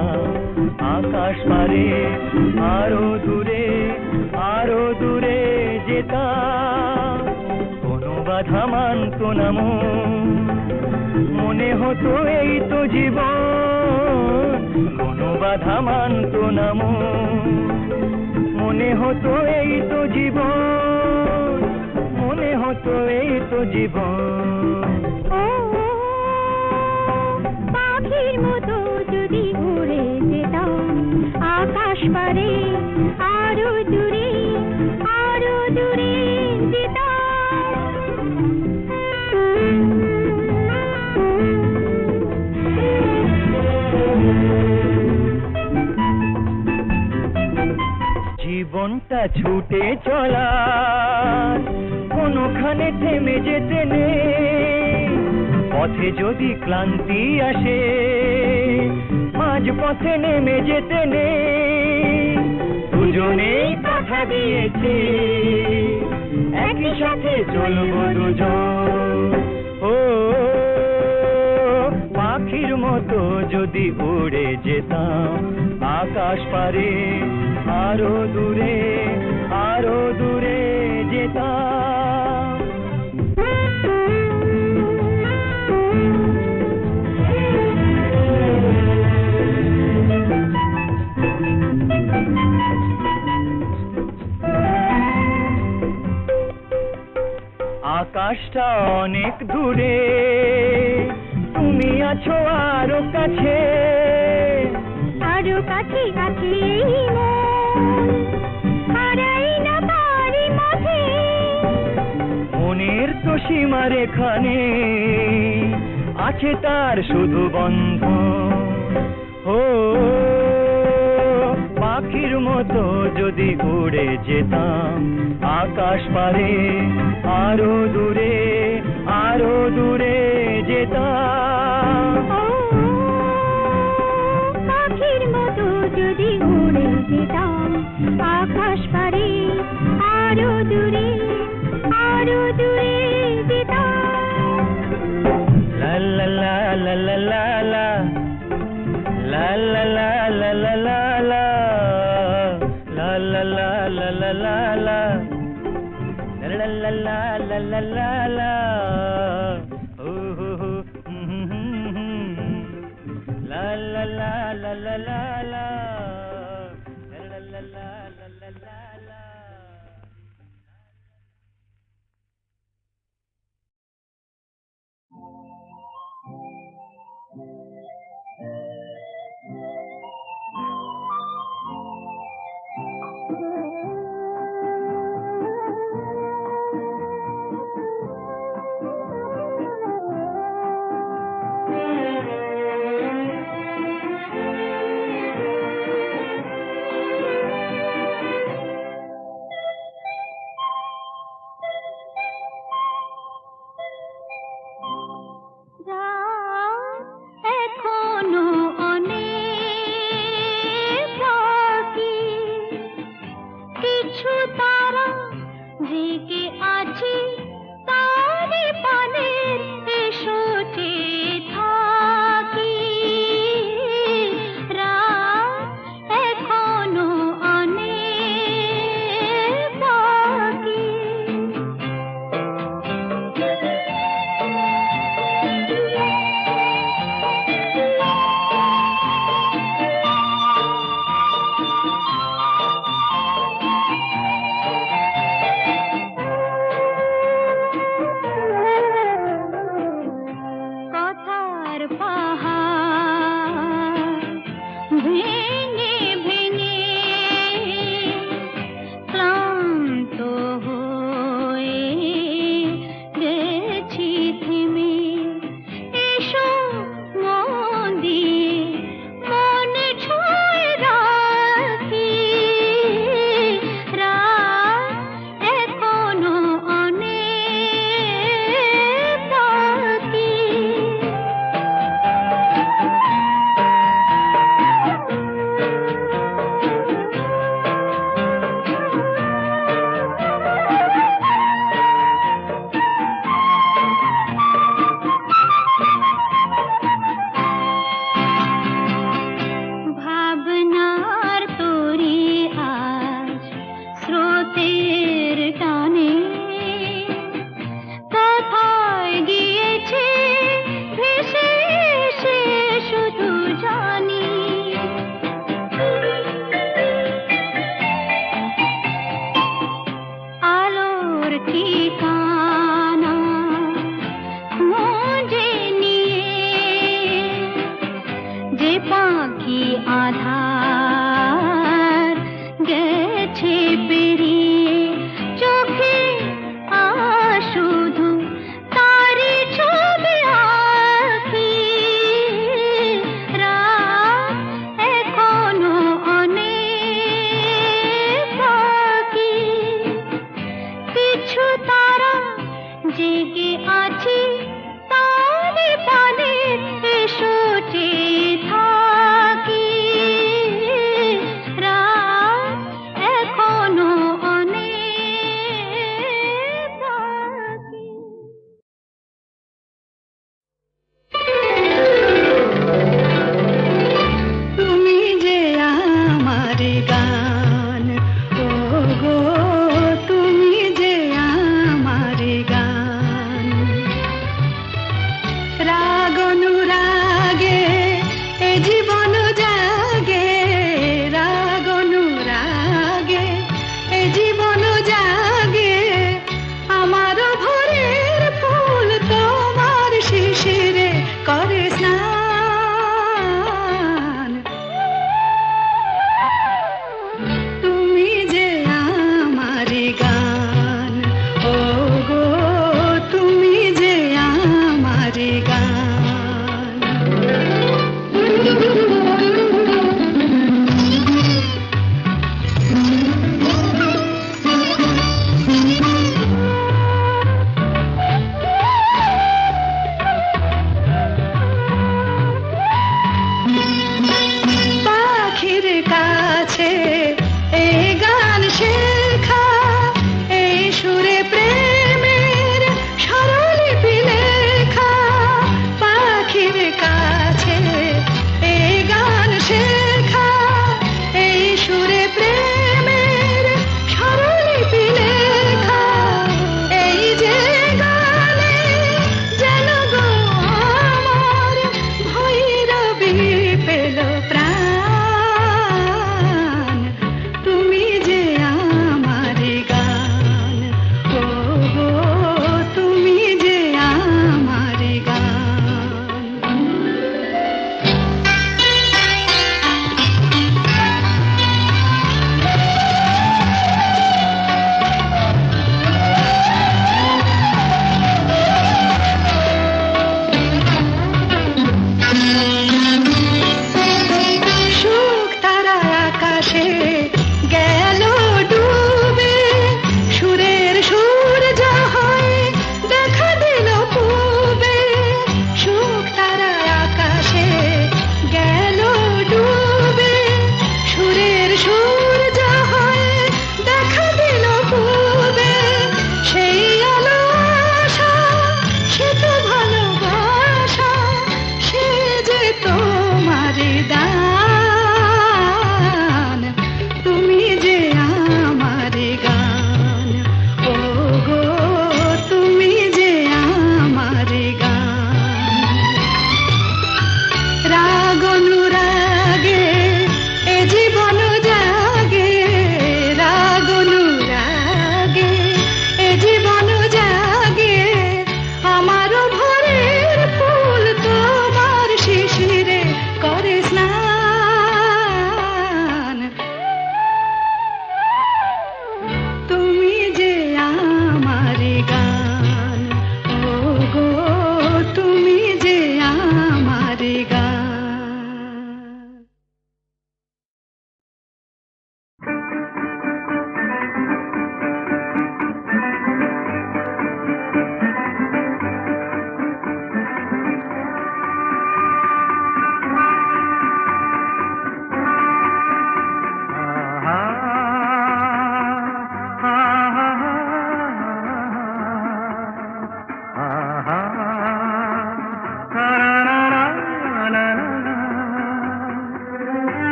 উড়ে আকাশ পারে, আরও দূরে আরও দূরে যেতাম। কোনো বাধা মানত না মনে। হতো এই তো জীবন। কোনো বাধা মানত না মনে হতো এই তো জীবন। মনে হতো এই তো জীবন। উড়ে যেতাম। আকাশ পারে, আরও দূরে আরও দূরে জীবনটা ছুটে চলা, কোনোখানে থেমে যেতে নেই। পথে যদি ক্লান্তি আসে পথে নেমে যেতে নেই। দুজনেই কথা দিয়েছি। একই সাথে চলবো দুজন। ও, পাখির মতো যদি উড়ে যেতাম, আকাশ পারে, আরও দূরে, আরও আকাশটা অনেক দূরে। তুমি আছো আরও কাছে। আরও কাছে কাছে মন। মনের তো সীমার এখানে আছে তার শুধু বন্ধ ও মতো যদি উড়ে যেতাম আকাশ পারে আরও দূরে আরও দূরে যেতাম। পাখির মতো যদি উড়ে যেতাম আকাশ পারে আরও দূরে আরও দূরে যেতাম। La la la la la la la La la la la la la la La la la la la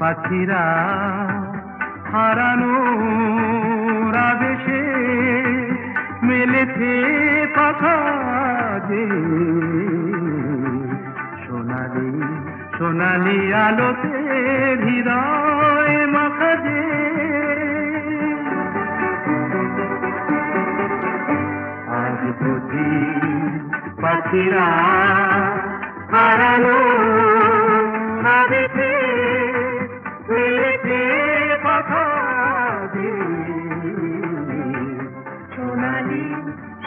পাখিরা হারানো রাবেশে মেলেছে কথা যে সোনালি সোনালি আলোতে হৃদয় মাখা যে। আজ বুঝি পাখিরা হারানো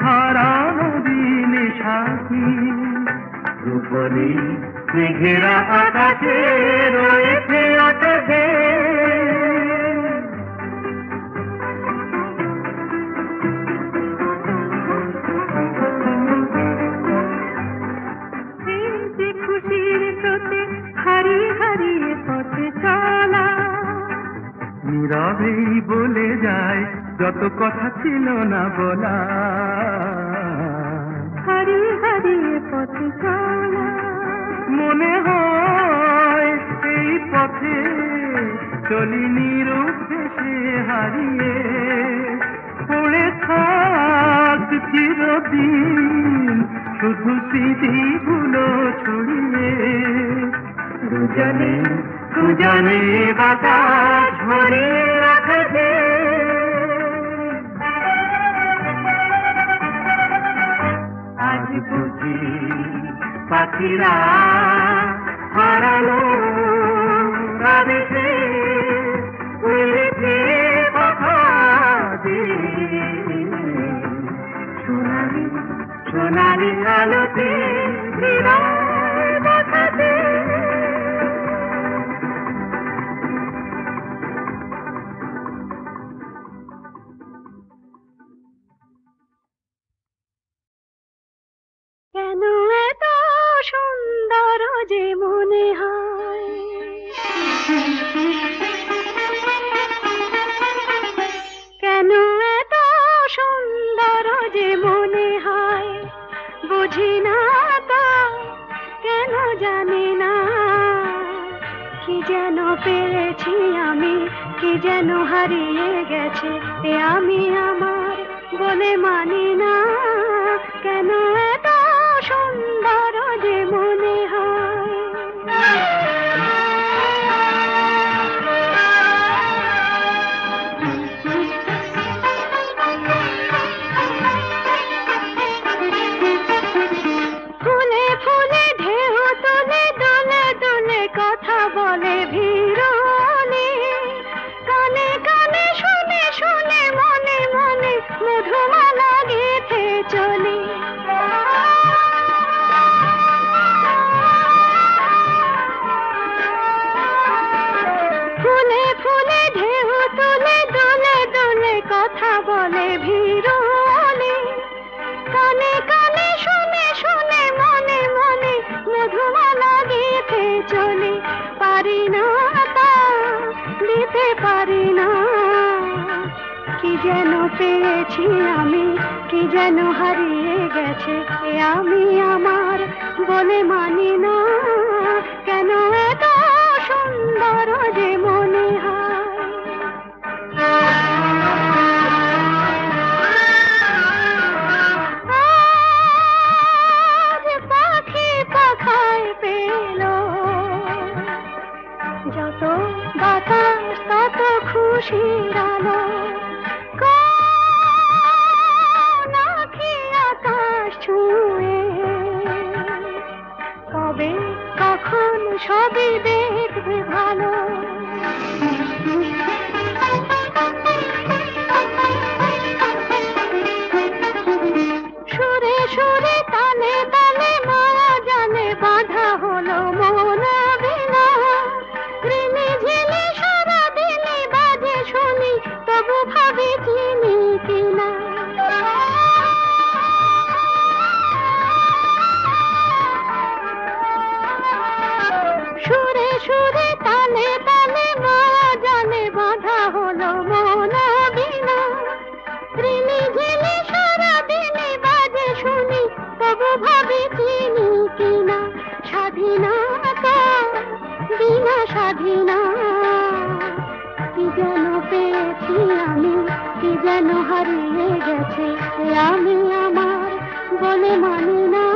ধারা নদীন সাথী। রূপনী মেঘেরা আকাশে রয়েছে আকাশে। নীরবেই বলে যায়, যত কথা ছিল না বলা। চলি নিরুদ্দেশে হারিয়ে পড়ে থাক চিরদিন, শুধু স্মৃতিগুলো ছড়িয়ে। দুজনে দুজনে বাতাস ভরে রাখবে আজ বুঝি পাখিরা হারালো রাধে ध्यान आलती যেন পেয়েছি আমি? কি যেন হারিয়ে গেছে? আমি আমার বলে মানি না। கருணா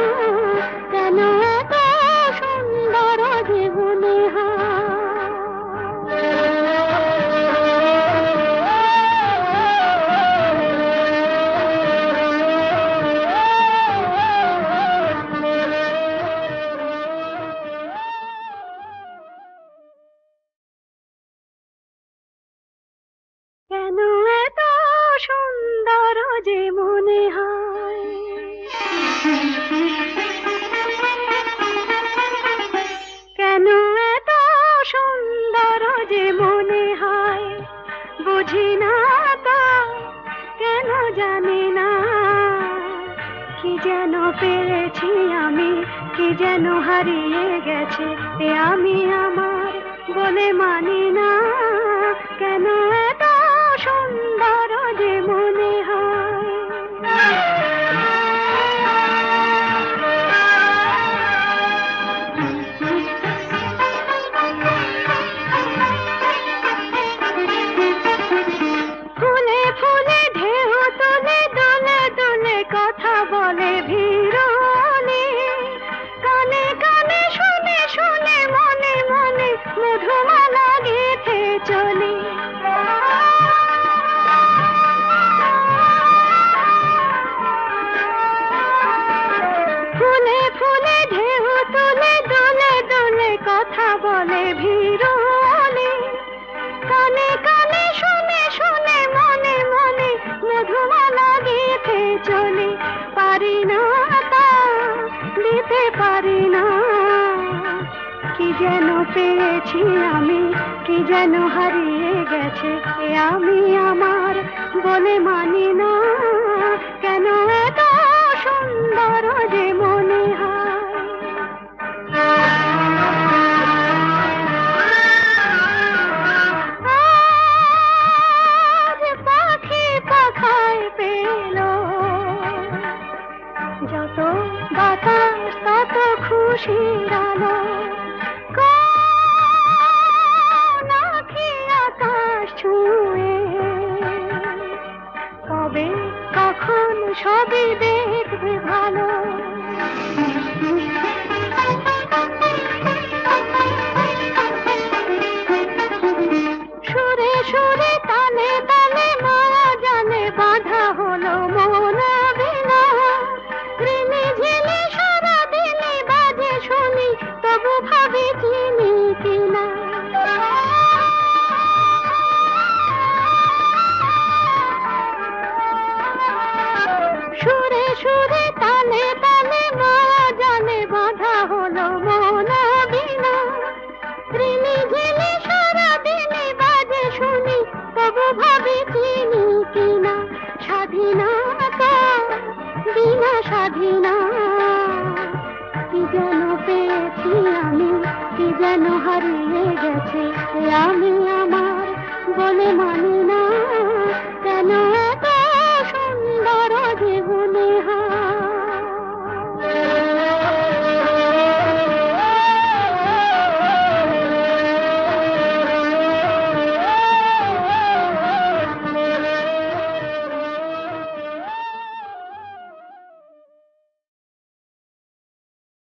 বোঝে না তা, কেন জানে না। কি যেন পেরেছি আমি, কি যেন হারিয়ে গেছে আমি আমার বলে মানি না। কেন আমি আমার বলে মানি না। কেন এত সুন্দর যে মনে হয়। পাখি পাখায় পেল। যত বাতাস, তত খুশির আলো। ভাবে চিনি কিনা? স্বাধীনতা, বিনা স্বাধীনা কি যেন পেয়েছি আমি, কি যেন হারিয়ে গেছে। আমি আমার বলে মানি না।